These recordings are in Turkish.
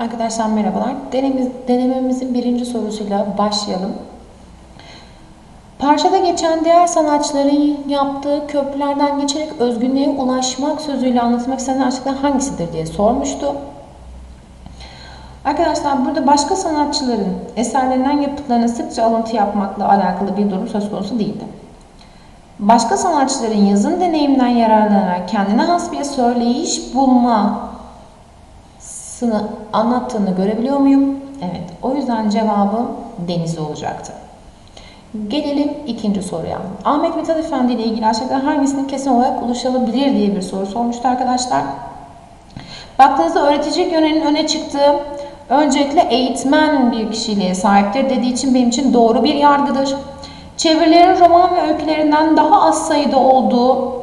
Arkadaşlar merhabalar. Denemiz, denememizin birinci sorusuyla başlayalım. Parçada geçen diğer sanatçıların yaptığı köprülerden geçerek özgünlüğe ulaşmak sözüyle anlatmak istenen aşklar hangisidir diye sormuştu. Arkadaşlar burada başka sanatçıların eserlerinden yapıtlarına sıkça alıntı yapmakla alakalı bir durum söz konusu değildi. Başka sanatçıların yazın deneyimden yararlanarak kendine has bir söyleyiş bulma sını anlattığını görebiliyor muyum? Evet. O yüzden cevabım Denizli olacaktı. Gelelim ikinci soruya. Ahmet Mithat Efendi ile ilgili aşağıda hangisinin kesin olarak ulaşılabilir diye bir soru sormuştu arkadaşlar. Baktığınızda öğretici yönenin öne çıktığı öncelikle eğitmen bir kişiliğe sahiptir dediği için benim için doğru bir yargıdır. Çevirilerin roman ve öykülerinden daha az sayıda olduğu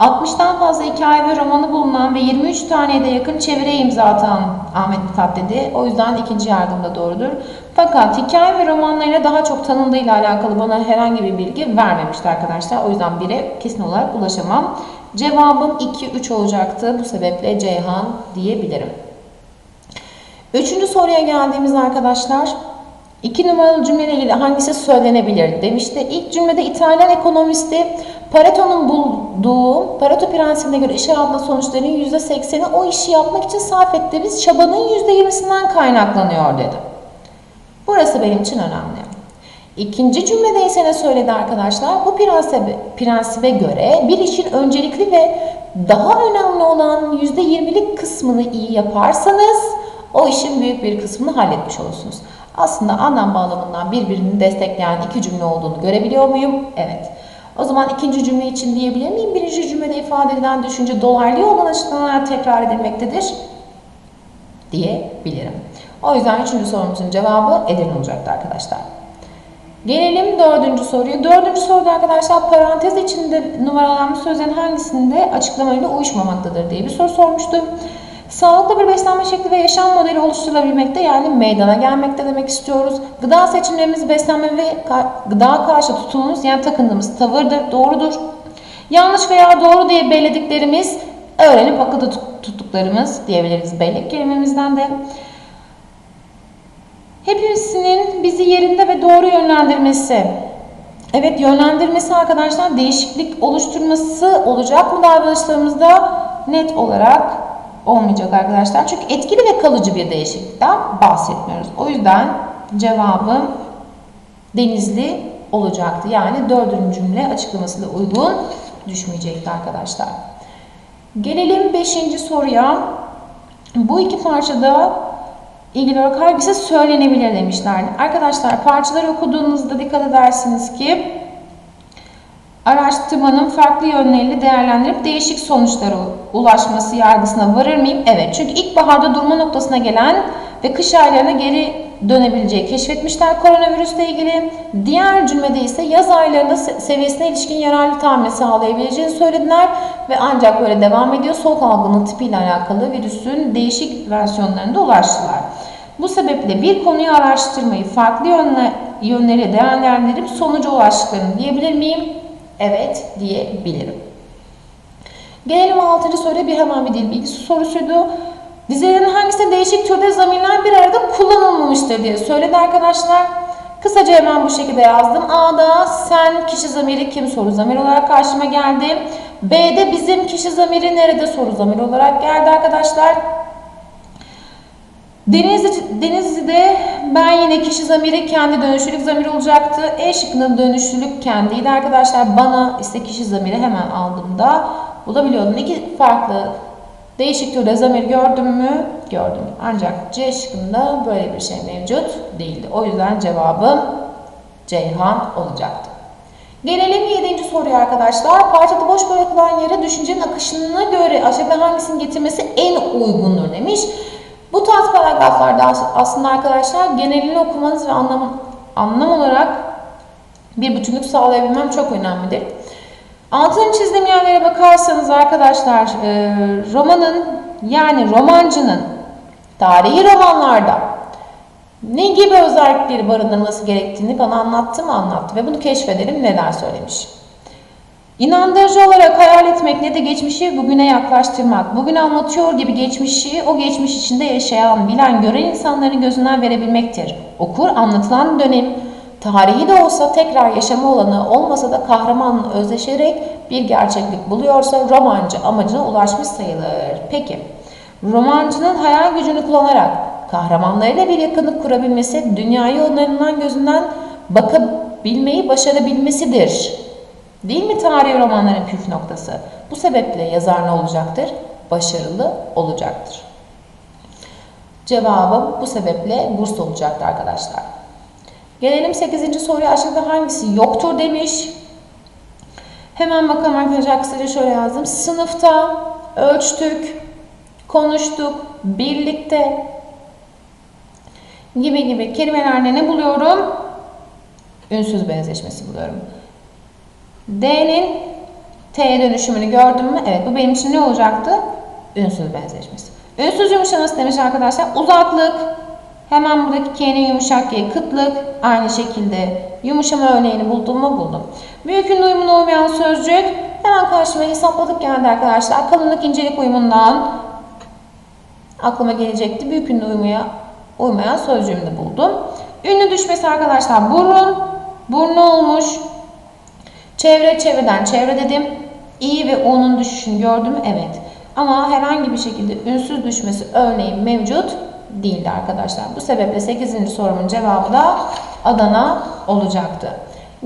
60'tan fazla hikaye ve romanı bulunan ve 23 taneye de yakın çevire imza atan Ahmet Mithat dedi. O yüzden ikinci yardım da doğrudur. Fakat hikaye ve romanlarıyla daha çok tanındığıyla alakalı bana herhangi bir bilgi vermemişti arkadaşlar. O yüzden bire kesin olarak ulaşamam. Cevabım 2-3 olacaktı. Bu sebeple Ceyhan diyebilirim. Üçüncü soruya geldiğimizde arkadaşlar iki numaralı cümleyle ilgili hangisi söylenebilir demişti. İlk cümlede İtalyan ekonomisti Pareto'nun bulduğu Pareto prensibine göre iş hayatında sonuçların %80'i o işi yapmak için sarf ettiğimiz çabanın %20'sinden kaynaklanıyor dedi. Burası benim için önemli. İkinci cümlede ise ne söyledi arkadaşlar? Bu prensibe, prensibe göre bir işin öncelikli ve daha önemli olan %20'lik kısmını iyi yaparsanız o işin büyük bir kısmını halletmiş olursunuz. Aslında anlam bağlamından birbirini destekleyen iki cümle olduğunu görebiliyor muyum? Evet. O zaman ikinci cümle için diyebilir miyim? Birinci cümlede ifade edilen düşünce dolaylı yoldan açıklanarak tekrar edilmektedir diyebilirim. O yüzden üçüncü sorumuzun cevabı Edirne olacaktı arkadaşlar. Gelelim dördüncü soruya. Dördüncü soruda arkadaşlar parantez içinde numaralanmış sözlerin hangisinde açıklamayla uyuşmamaktadır diye bir soru sormuştum. Sağlıklı bir beslenme şekli ve yaşam modeli oluşturulabilmekte yani meydana gelmekte demek istiyoruz. Gıda seçimlerimiz beslenme ve gıda karşı tutumumuz yani takındığımız tavırdır, doğrudur. Yanlış veya doğru diye belirlediklerimiz öğrenip akılda tuttuklarımız diyebiliriz bellek kelimemizden de. Hepimizin bizi yerinde ve doğru yönlendirmesi. Evet yönlendirmesi arkadaşlar değişiklik oluşturması olacak mı davranışlarımızda net olarak olmayacak arkadaşlar. Çünkü etkili ve kalıcı bir değişiklikten bahsetmiyoruz. O yüzden cevabım denizli olacaktı. Yani dördüncü cümle açıklamasıyla uygun düşmeyecekti arkadaşlar. Gelelim beşinci soruya. Bu iki parçada ilgili olarak hangisi söylenebilir demişlerdi. Arkadaşlar parçaları okuduğunuzda dikkat edersiniz ki araştırmanın farklı yönleriyle değerlendirip değişik sonuçlara ulaşması yargısına varır mıyım? Evet. Çünkü ilkbaharda durma noktasına gelen ve kış aylarına geri dönebileceği keşfetmişler koronavirüsle ilgili. Diğer cümlede ise yaz aylarında seviyesine ilişkin yararlı tahmin sağlayabileceğini söylediler ve ancak böyle devam ediyor. Soğuk algınlığı tipiyle alakalı virüsün değişik versiyonlarında ulaştılar. Bu sebeple bir konuyu araştırmayı farklı yönle, yönleri değerlendirip sonuca ulaştıklarını diyebilir miyim? Evet diyebilirim. Gelelim 6. soruya bir hemen bir dil bilgisi sorusuydu. Dizelerin hangisinde değişik türde zamirler bir arada kullanılmamıştır diye söyledi arkadaşlar. Kısaca hemen bu şekilde yazdım. A'da sen kişi zamiri kim soru zamiri olarak karşıma geldi. B'de bizim kişi zamiri nerede soru zamiri olarak geldi arkadaşlar. Denizli, Denizli'de ben yine kişi zamiri kendi dönüşlülük zamiri olacaktı. E şıkkında dönüşlülük kendiydi arkadaşlar. Bana ise kişi zamiri hemen aldığımda bulabiliyordum. İki farklı değişik türde zamir gördüm mü? Gördüm. Ancak C şıkkında böyle bir şey mevcut değildi. O yüzden cevabım Ceyhan olacaktı. Gelelim 7. soruya arkadaşlar. Parçada boş bırakılan yere düşüncenin akışına göre aşağıda hangisinin getirmesi en uygundur demiş. Bu tarz paragraflarda aslında arkadaşlar genelini okumanız ve anlam, anlam olarak bir bütünlük sağlayabilmem çok önemlidir. Altını çizdiğim yerlere bakarsanız arkadaşlar e, romanın yani romancının tarihi romanlarda ne gibi özellikleri barındırması gerektiğini bana anlattı mı anlattı ve bunu keşfedelim neden söylemiş. İnandırıcı olarak hayal etmek ne de geçmişi bugüne yaklaştırmak. Bugün anlatıyor gibi geçmişi o geçmiş içinde yaşayan, bilen, gören insanların gözünden verebilmektir. Okur anlatılan dönem tarihi de olsa tekrar yaşama olanı olmasa da kahramanla özleşerek bir gerçeklik buluyorsa romancı amacına ulaşmış sayılır. Peki, romancının hayal gücünü kullanarak kahramanlarıyla bir yakınlık kurabilmesi, dünyayı onlarından gözünden bakabilmeyi başarabilmesidir. Değil mi tarihi romanların püf noktası? Bu sebeple yazar ne olacaktır? Başarılı olacaktır. Cevabım bu sebeple burs olacaktır arkadaşlar. Gelelim 8. soruya aşağıda hangisi yoktur demiş. Hemen bakalım arkadaşlar kısaca şöyle yazdım. Sınıfta ölçtük, konuştuk, birlikte gibi gibi kelimelerde ne buluyorum? Ünsüz benzeşmesi buluyorum. D'nin T'ye dönüşümünü gördüm mü? Evet bu benim için ne olacaktı? Ünsüz benzeşmesi. Ünsüz yumuşaması demiş arkadaşlar. Uzaklık. Hemen buradaki K'nin yumuşak G kıtlık. Aynı şekilde yumuşama örneğini buldum mu? Buldum. Büyük ünlü uyumuna uymayan sözcük. Hemen karşıma hesapladık geldi arkadaşlar. Kalınlık incelik uyumundan aklıma gelecekti. Büyük ünlü uymaya uymayan sözcüğümü de buldum. Ünlü düşmesi arkadaşlar burun. Burnu olmuş. Çevre çevreden çevre dedim. İ ve O'nun düşüşünü gördüm? Evet. Ama herhangi bir şekilde ünsüz düşmesi örneği mevcut değildi arkadaşlar. Bu sebeple 8. sorumun cevabı da Adana olacaktı.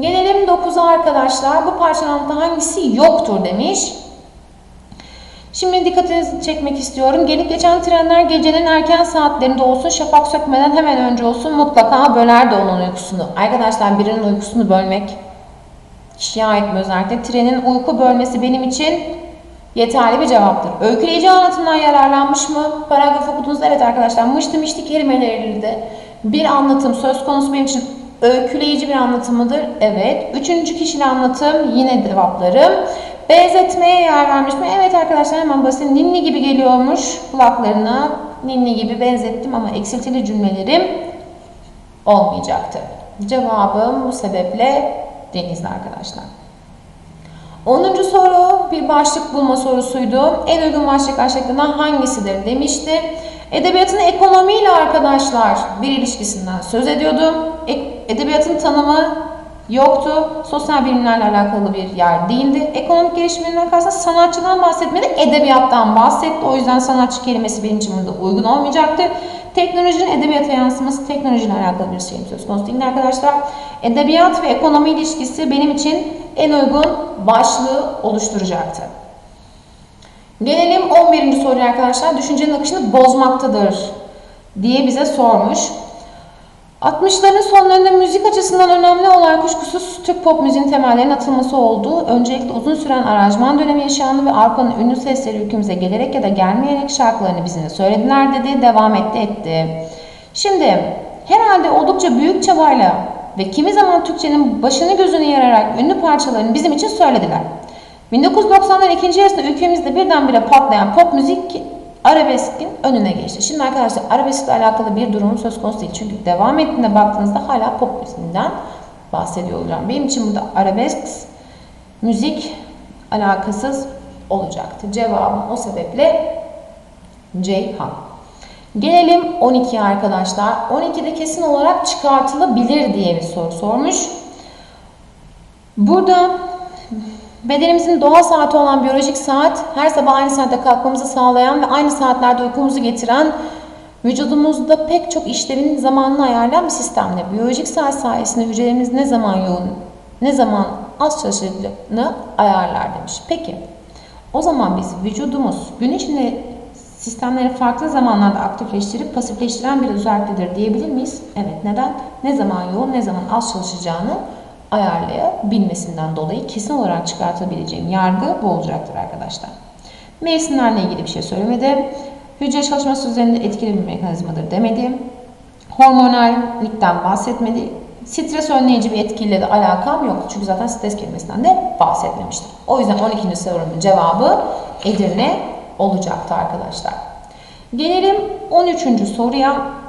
Gelelim 9'a arkadaşlar. Bu parçalantıda hangisi yoktur demiş. Şimdi dikkatinizi çekmek istiyorum. Gelip geçen trenler gecenin erken saatlerinde olsun, şafak sökmeden hemen önce olsun mutlaka böler de onun uykusunu. Arkadaşlar birinin uykusunu bölmek mi özellikle? Trenin uyku bölmesi benim için yeterli bir cevaptır. Öyküleyici anlatımdan yararlanmış mı? Paragraf okuduğunuzda evet arkadaşlar mıştı mişti kelimeleriyle bir anlatım söz konusu benim için öyküleyici bir anlatımıdır. Evet. Üçüncü kişili anlatım yine cevaplarım. Benzetmeye yer vermiş mi? Evet arkadaşlar hemen basit ninni gibi geliyormuş kulaklarına. Ninni gibi benzettim ama eksiltili cümlelerim olmayacaktı. Cevabım bu sebeple denizli arkadaşlar. 10. soru bir başlık bulma sorusuydu. En uygun başlık aşağıdakilerden hangisidir demişti. Edebiyatın ekonomiyle arkadaşlar bir ilişkisinden söz ediyordum. Edebiyatın tanımı yoktu. Sosyal bilimlerle alakalı bir yer değildi. Ekonomik gelişiminden karşısında sanatçıdan bahsetmedi, edebiyattan bahsetti. O yüzden sanatçı kelimesi benim için burada uygun olmayacaktı. Teknolojinin edebiyata yansıması teknolojiyle alakalı bir şeyim söz konusu değil arkadaşlar. Edebiyat ve ekonomi ilişkisi benim için en uygun başlığı oluşturacaktı. Gelelim 11. soruya arkadaşlar. Düşüncenin akışını bozmaktadır diye bize sormuş. 60'ların sonlarında müzik açısından önemli olan kuşkusuz Türk pop müziğin temellerinin atılması oldu. Öncelikle uzun süren aranjman dönemi yaşandı ve Arpa'nın ünlü sesleri ülkemize gelerek ya da gelmeyerek şarkılarını bizimle söylediler dedi, devam etti etti. Şimdi herhalde oldukça büyük çabayla ve kimi zaman Türkçenin başını gözünü yararak ünlü parçalarını bizim için söylediler. 1990'ların ikinci yarısında ülkemizde birdenbire patlayan pop müzik arabeskin önüne geçti. Şimdi arkadaşlar arabeskle alakalı bir durum söz konusu değil. Çünkü devam ettiğinde baktığınızda hala pop müziğinden bahsediyor olacağım. Benim için burada arabesk müzik alakasız olacaktı. Cevabım o sebeple Ceyhan. Gelelim 12'ye arkadaşlar. 12'de kesin olarak çıkartılabilir diye bir soru sormuş. Burada Bedenimizin doğal saati olan biyolojik saat her sabah aynı saatte kalkmamızı sağlayan ve aynı saatlerde uykumuzu getiren vücudumuzda pek çok işlevin zamanını ayarlayan bir sistemle biyolojik saat sayesinde hücrelerimiz ne zaman yoğun, ne zaman az çalışacağını ayarlar demiş. Peki o zaman biz vücudumuz gün içinde sistemleri farklı zamanlarda aktifleştirip pasifleştiren bir özelliktedir diyebilir miyiz? Evet. Neden? Ne zaman yoğun, ne zaman az çalışacağını ayarlayabilmesinden dolayı kesin olarak çıkartabileceğim yargı bu olacaktır arkadaşlar. Mevsimlerle ilgili bir şey söylemedi. Hücre çalışması üzerinde etkili bir mekanizmadır demedi. Hormonallikten bahsetmedi. Stres önleyici bir etkiyle de alakam yok. Çünkü zaten stres kelimesinden de bahsetmemiştim. O yüzden 12. sorunun cevabı Edirne olacaktı arkadaşlar. Gelelim 13. soruya.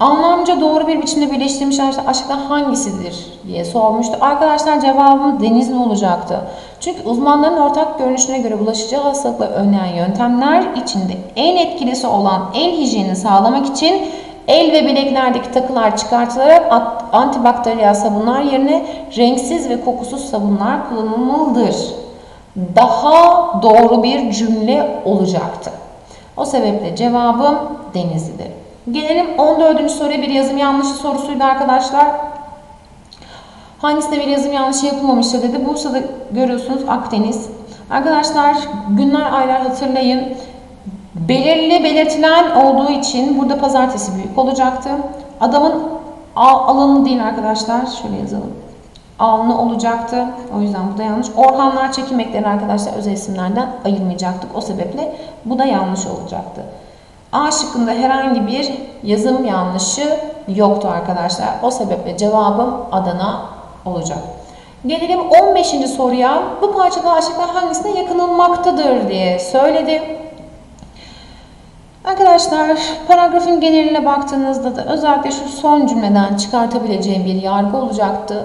Anlamca doğru bir biçimde birleştirilmiş aşağıda hangisidir diye sormuştu. Arkadaşlar cevabım Denizli olacaktı. Çünkü uzmanların ortak görünüşüne göre bulaşıcı hastalıkları önleyen yöntemler içinde en etkilisi olan el hijyenini sağlamak için el ve bileklerdeki takılar çıkartılarak antibakteriyel sabunlar yerine renksiz ve kokusuz sabunlar kullanılmalıdır. Daha doğru bir cümle olacaktı. O sebeple cevabım Denizli'dir. Gelelim 14. soruya bir yazım yanlışı sorusuydu arkadaşlar. Hangisinde bir yazım yanlışı yapılmamıştır dedi. Bursa'da görüyorsunuz Akdeniz. Arkadaşlar günler aylar hatırlayın. Belirli belirtilen olduğu için burada pazartesi büyük olacaktı. Adamın al- alanı değil arkadaşlar. Şöyle yazalım. Alnı olacaktı. O yüzden bu da yanlış. Orhanlar çekinmekleri arkadaşlar özel isimlerden ayırmayacaktık. O sebeple bu da yanlış olacaktı. A şıkkında herhangi bir yazım yanlışı yoktu arkadaşlar. O sebeple cevabım Adana olacak. Gelelim 15. soruya. Bu parçada aşağıda hangisine yakınılmaktadır diye söyledi. Arkadaşlar paragrafın geneline baktığınızda da özellikle şu son cümleden çıkartabileceğim bir yargı olacaktı.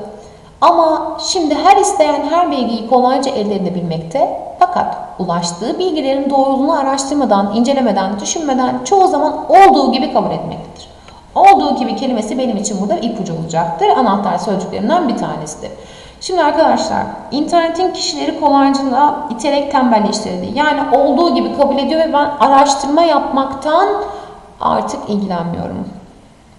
Ama şimdi her isteyen her bilgiyi kolayca elde edebilmekte fakat ulaştığı bilgilerin doğruluğunu araştırmadan, incelemeden, düşünmeden çoğu zaman olduğu gibi kabul etmektedir. Olduğu gibi kelimesi benim için burada ipucu olacaktır. Anahtar sözcüklerimden bir tanesidir. Şimdi arkadaşlar internetin kişileri kolaycılığa iterek tembelleştirdi. Yani olduğu gibi kabul ediyor ve ben araştırma yapmaktan artık ilgilenmiyorum.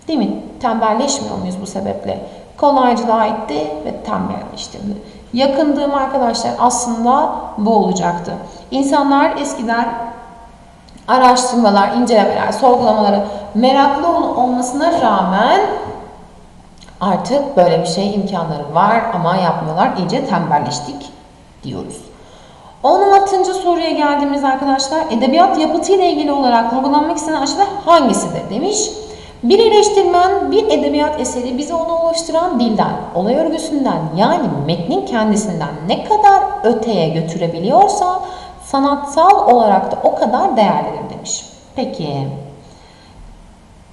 Değil mi? Tembelleşmiyor muyuz bu sebeple? Kolaycılığa itti ve tembelleştirdi. Yakındığım arkadaşlar aslında bu olacaktı. İnsanlar eskiden araştırmalar, incelemeler, sorgulamaları meraklı ol- olmasına rağmen artık böyle bir şey imkanları var ama yapmıyorlar. İyice tembelleştik diyoruz. 16. soruya geldiğimiz arkadaşlar edebiyat yapıtıyla ilgili olarak vurgulanmak istenen aşağıda hangisidir demiş. Bir eleştirmen bir edebiyat eseri bize onu oluşturan dilden, olay örgüsünden yani metnin kendisinden ne kadar öteye götürebiliyorsa sanatsal olarak da o kadar değerlidir demiş. Peki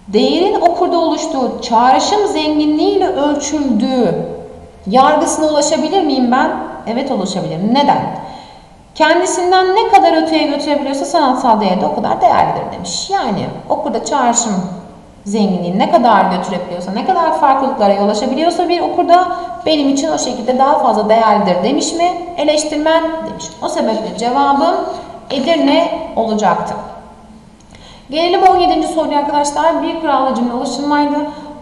değerin okurda oluştuğu çağrışım zenginliğiyle ölçüldüğü yargısına ulaşabilir miyim ben? Evet ulaşabilirim. Neden? Kendisinden ne kadar öteye götürebiliyorsa sanatsal değeri de o kadar değerlidir demiş. Yani okurda çağrışım zenginliği ne kadar götürebiliyorsa, ne kadar farklılıklara yol açabiliyorsa bir okurda benim için o şekilde daha fazla değerlidir demiş mi? Eleştirmen demiş. O sebeple cevabım Edirne olacaktı. Gelelim 17. soruya arkadaşlar. Bir krallı cümle oluşturmaydı.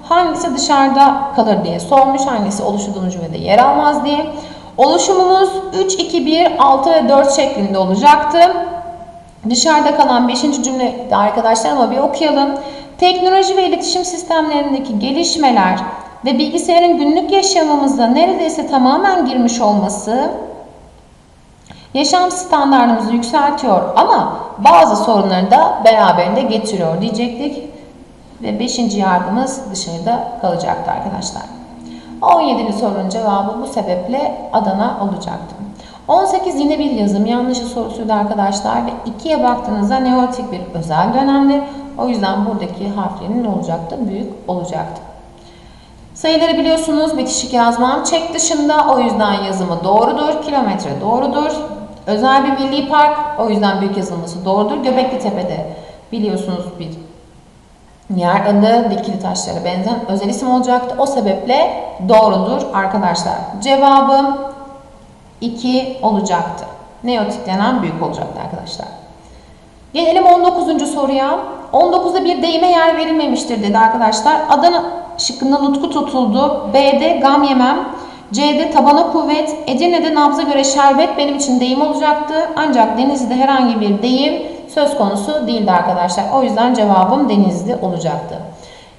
Hangisi dışarıda kalır diye sormuş. Hangisi oluşturduğumuz cümlede yer almaz diye. Oluşumumuz 3, 2, 1, 6 ve 4 şeklinde olacaktı. Dışarıda kalan 5. cümle de arkadaşlar ama bir okuyalım. Teknoloji ve iletişim sistemlerindeki gelişmeler ve bilgisayarın günlük yaşamımızda neredeyse tamamen girmiş olması yaşam standartımızı yükseltiyor ama bazı sorunları da beraberinde getiriyor diyecektik. Ve 5. yargımız dışarıda kalacaktı arkadaşlar. 17. sorunun cevabı bu sebeple Adana olacaktı. 18 yine bir yazım yanlışı sorusuydu arkadaşlar ve 2'ye baktığınızda neolitik bir özel dönemdi. O yüzden buradaki harflerin ne olacaktı? Büyük olacaktı. Sayıları biliyorsunuz bitişik yazmam çek dışında o yüzden yazımı doğrudur. Kilometre doğrudur. Özel bir milli park o yüzden büyük yazılması doğrudur. Göbekli Tepe'de biliyorsunuz bir yer adı dikili taşlara benzeyen özel isim olacaktı. O sebeple doğrudur arkadaşlar. Cevabım 2 olacaktı. Neotik denen büyük olacaktı arkadaşlar. Gelelim 19. soruya. 19'da bir deyime yer verilmemiştir dedi arkadaşlar. Adana şıkkında nutku tutuldu. B'de gam yemem. C'de tabana kuvvet. Edirne'de nabza göre şerbet benim için deyim olacaktı. Ancak Denizli'de herhangi bir deyim söz konusu değildi arkadaşlar. O yüzden cevabım Denizli olacaktı.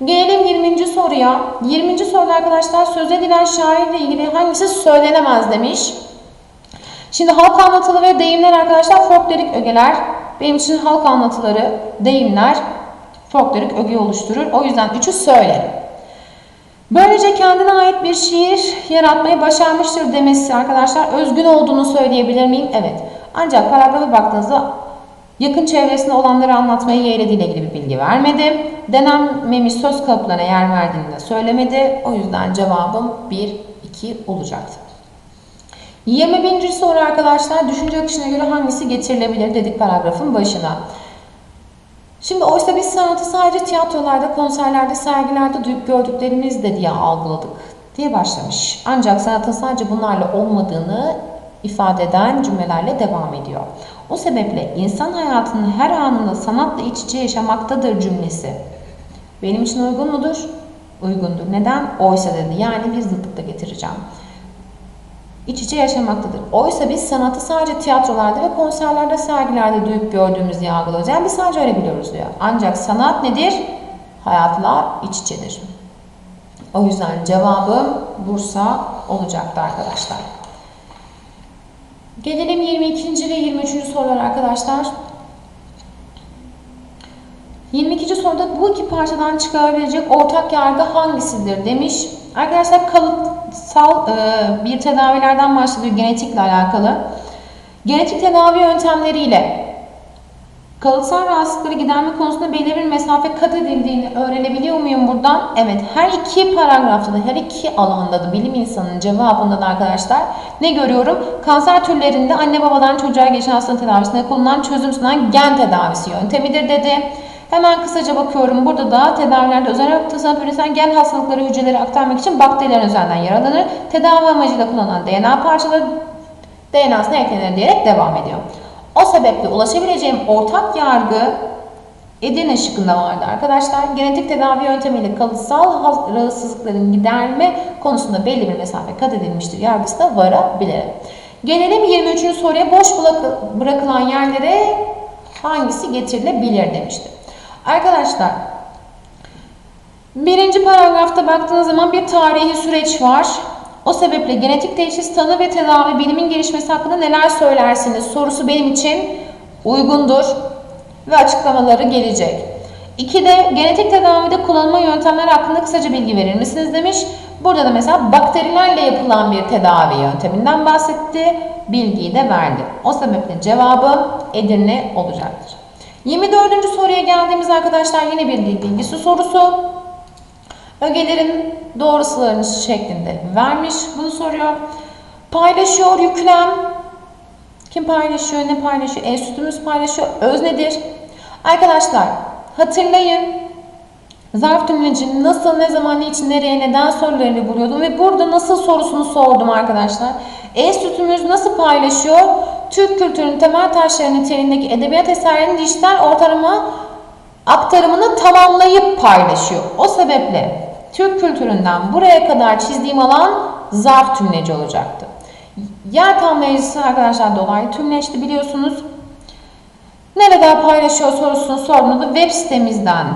Gelelim 20. soruya. 20. soruda arkadaşlar söz edilen şairle ilgili hangisi söylenemez demiş. Şimdi halk anlatılı ve deyimler arkadaşlar folklorik ögeler. Benim için halk anlatıları, deyimler folklorik öge oluşturur. O yüzden üçü söylerim. Böylece kendine ait bir şiir yaratmayı başarmıştır demesi arkadaşlar özgün olduğunu söyleyebilir miyim? Evet. Ancak paragrafa baktığınızda Yakın çevresinde olanları anlatmayı yeğlediğiyle ilgili bir bilgi vermedi. Denenmemiş söz kalıplarına yer verdiğini de söylemedi. O yüzden cevabım 1, 2 olacaktı. 21. soru arkadaşlar düşünce akışına göre hangisi getirilebilir dedik paragrafın başına. Şimdi oysa biz sanatı sadece tiyatrolarda, konserlerde, sergilerde duyup gördüklerimizde diye algıladık diye başlamış. Ancak sanatın sadece bunlarla olmadığını ifade eden cümlelerle devam ediyor. O sebeple insan hayatının her anında sanatla iç içe yaşamaktadır cümlesi. Benim için uygun mudur? Uygundur. Neden? Oysa dedi. Yani bir zıtlıkla getireceğim. İç içe yaşamaktadır. Oysa biz sanatı sadece tiyatrolarda ve konserlerde, sergilerde duyup gördüğümüz diye algılıyoruz. Yani biz sadece öyle biliyoruz diyor. Ancak sanat nedir? Hayatla iç içedir. O yüzden cevabım Bursa olacaktı arkadaşlar. Gelelim 22. ve 23. sorular arkadaşlar. 22. soruda bu iki parçadan çıkarabilecek ortak yargı hangisidir demiş. Arkadaşlar kalıtsal e, bir tedavilerden bahsediyor genetikle alakalı. Genetik tedavi yöntemleriyle kalıtsal rahatsızlıkları giderme konusunda belirli bir mesafe kat edildiğini öğrenebiliyor muyum buradan? Evet her iki paragrafta da her iki alanda da bilim insanının cevabında da arkadaşlar ne görüyorum? Kanser türlerinde anne babadan çocuğa geçen hastalık tedavisinde kullanılan çözüm sunan gen tedavisi yöntemidir dedi. Hemen kısaca bakıyorum. Burada da tedavilerde özel olarak tasarlanıp üretilen gen hastalıkları hücreleri aktarmak için bakterilerin üzerinden yaralanır. Tedavi amacıyla kullanılan DNA parçaları DNA'sına eklenir diyerek devam ediyor. O sebeple ulaşabileceğim ortak yargı Edirne şıkkında vardı arkadaşlar. Genetik tedavi yöntemiyle kalıtsal rahatsızlıkların giderme konusunda belli bir mesafe kat edilmiştir yargısına varabilirim. Gelelim 23. soruya boş bırakılan yerlere hangisi getirilebilir demişti. Arkadaşlar birinci paragrafta baktığınız zaman bir tarihi süreç var. O sebeple genetik teşhis, tanı ve tedavi bilimin gelişmesi hakkında neler söylersiniz sorusu benim için uygundur ve açıklamaları gelecek. İki de genetik tedavide kullanılma yöntemleri hakkında kısaca bilgi verir misiniz demiş. Burada da mesela bakterilerle yapılan bir tedavi yönteminden bahsetti. Bilgiyi de verdi. O sebeple cevabı Edirne olacaktır. 24. soruya geldiğimiz arkadaşlar yine bir dil bilgisi sorusu. Ögelerin doğrusularını şeklinde vermiş. Bunu soruyor. Paylaşıyor yüklem. Kim paylaşıyor, ne paylaşıyor? Enstitümüz paylaşıyor. Öz nedir? Arkadaşlar hatırlayın. Zarf tümlecinin nasıl, ne zaman, için, nereye, neden sorularını buluyordum ve burada nasıl sorusunu sordum arkadaşlar. Enstitümüz nasıl paylaşıyor? Türk kültürünün temel taşları niteliğindeki edebiyat eserlerinin dijital ortalama aktarımını tamamlayıp paylaşıyor. O sebeple Türk kültüründen buraya kadar çizdiğim alan zarf tümleci olacaktı. Yer tamlayıcısı arkadaşlar dolaylı tümleçti biliyorsunuz. Nerede paylaşıyor sorusunu sorduğunda web sitemizden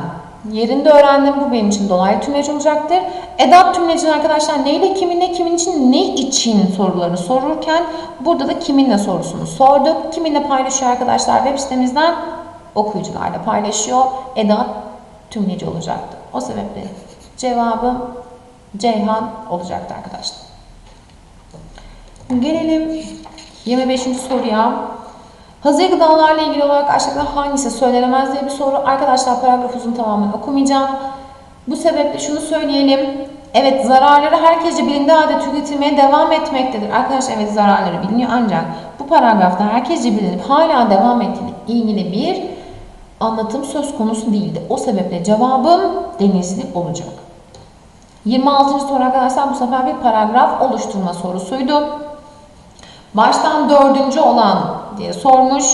yerinde öğrendim. Bu benim için dolaylı tümleç olacaktır. Edat tümleci arkadaşlar neyle kiminle kimin için ne için sorularını sorurken burada da kiminle sorusunu sorduk. Kiminle paylaşıyor arkadaşlar web sitemizden okuyucularla paylaşıyor. Edat tümleci olacaktı. O sebeple cevabım Ceyhan olacaktı arkadaşlar. Gelelim 25. soruya. Hazır gıdalarla ilgili olarak aşağıda hangisi söylenemez diye bir soru. Arkadaşlar paragraf uzun tamamen okumayacağım. Bu sebeple şunu söyleyelim. Evet zararları herkesce bilindiği halde tüketilmeye devam etmektedir. Arkadaşlar evet zararları biliniyor ancak bu paragrafta herkesce bilinip hala devam ettiğiyle ilgili bir anlatım söz konusu değildi. O sebeple cevabım denizli olacak. 26. soru arkadaşlar bu sefer bir paragraf oluşturma sorusuydu. Baştan dördüncü olan diye sormuş.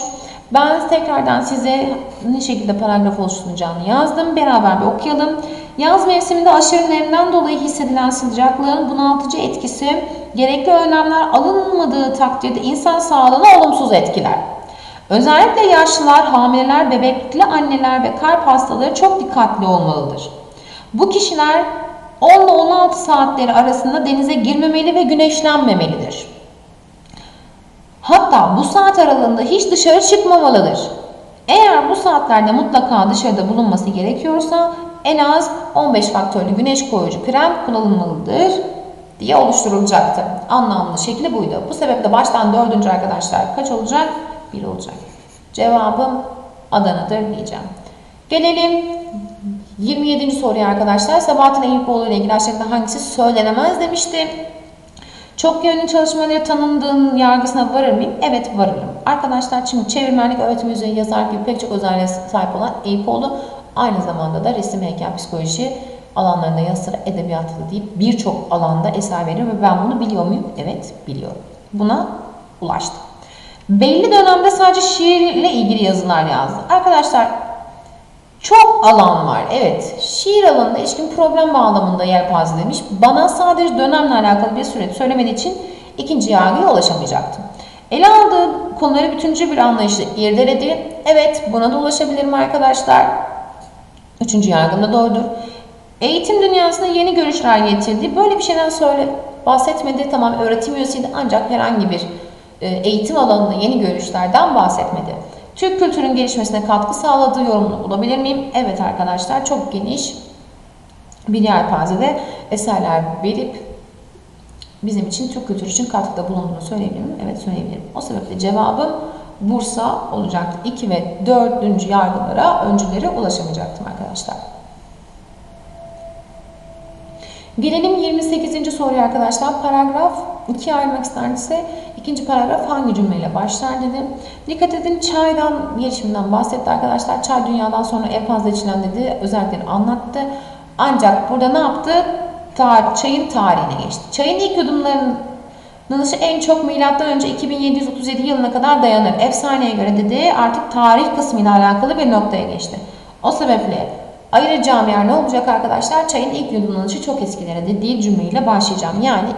Ben tekrardan size ne şekilde paragraf oluşturacağını yazdım. Beraber bir okuyalım. Yaz mevsiminde aşırı nemden dolayı hissedilen sıcaklığın bunaltıcı etkisi gerekli önlemler alınmadığı takdirde insan sağlığına olumsuz etkiler. Özellikle yaşlılar, hamileler, bebekli anneler ve kalp hastaları çok dikkatli olmalıdır. Bu kişiler 10 ile 16 saatleri arasında denize girmemeli ve güneşlenmemelidir. Hatta bu saat aralığında hiç dışarı çıkmamalıdır. Eğer bu saatlerde mutlaka dışarıda bulunması gerekiyorsa en az 15 faktörlü güneş koruyucu krem kullanılmalıdır diye oluşturulacaktı. Anlamlı şekli buydu. Bu sebeple baştan dördüncü arkadaşlar kaç olacak? 1 olacak. Cevabım Adana'dır diyeceğim. Gelelim 27. soruya arkadaşlar. Sabahattin Eyüpoğlu ile ilgili aşağıda hangisi söylenemez demiştim. Çok yönlü çalışmaları tanındığın yargısına varır mıyım? Evet varırım. Arkadaşlar şimdi çevirmenlik, öğretim üzerine yazar gibi pek çok özelliğe sahip olan Eyüpoğlu aynı zamanda da resim, heykel, psikoloji alanlarında yanı sıra edebiyatta da deyip birçok alanda eser veriyor ve ben bunu biliyor muyum? Evet biliyorum. Buna ulaştım. Belli dönemde sadece şiirle ilgili yazılar yazdı. Arkadaşlar çok alan var. Evet. Şiir alanında ilişkin problem bağlamında yelpaze demiş. Bana sadece dönemle alakalı bir süre söylemediği için ikinci yargıya ulaşamayacaktım. Ele aldığı konuları bütüncül bir anlayışla irdeledi. Evet buna da ulaşabilirim arkadaşlar. Üçüncü yargım da doğrudur. Eğitim dünyasına yeni görüşler getirdi. Böyle bir şeyden söyle bahsetmedi. Tamam öğretim ancak herhangi bir e, eğitim alanında yeni görüşlerden bahsetmedi. Türk kültürün gelişmesine katkı sağladığı yorumunu bulabilir miyim? Evet arkadaşlar çok geniş bir yelpazede eserler verip bizim için Türk kültürü için katkıda bulunduğunu söyleyebilir miyim? Evet söyleyebilirim. O sebeple cevabım Bursa olacaktı. 2 ve 4. yargılara, öncülere ulaşamayacaktım arkadaşlar. Gelelim 28. soruya arkadaşlar. Paragraf 2 ayırmak isterse ikinci paragraf hangi cümleyle başlar dedim. Dikkat edin çaydan gelişiminden bahsetti arkadaşlar. Çay dünyadan sonra en fazla içilen dedi. Özelliklerini anlattı. Ancak burada ne yaptı? Tar çayın tarihine geçti. Çayın ilk yudumlarının Nanışı en çok milattan önce 2737 yılına kadar dayanır. Efsaneye göre dedi artık tarih kısmıyla alakalı bir noktaya geçti. O sebeple ayıracağım yer ne olacak arkadaşlar? Çayın ilk yudumlanışı çok eskilere dediği cümleyle başlayacağım. Yani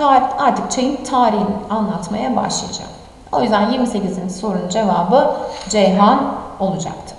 tarih, artık çayın tarihini anlatmaya başlayacağım. O yüzden 28. sorunun cevabı Ceyhan olacaktı.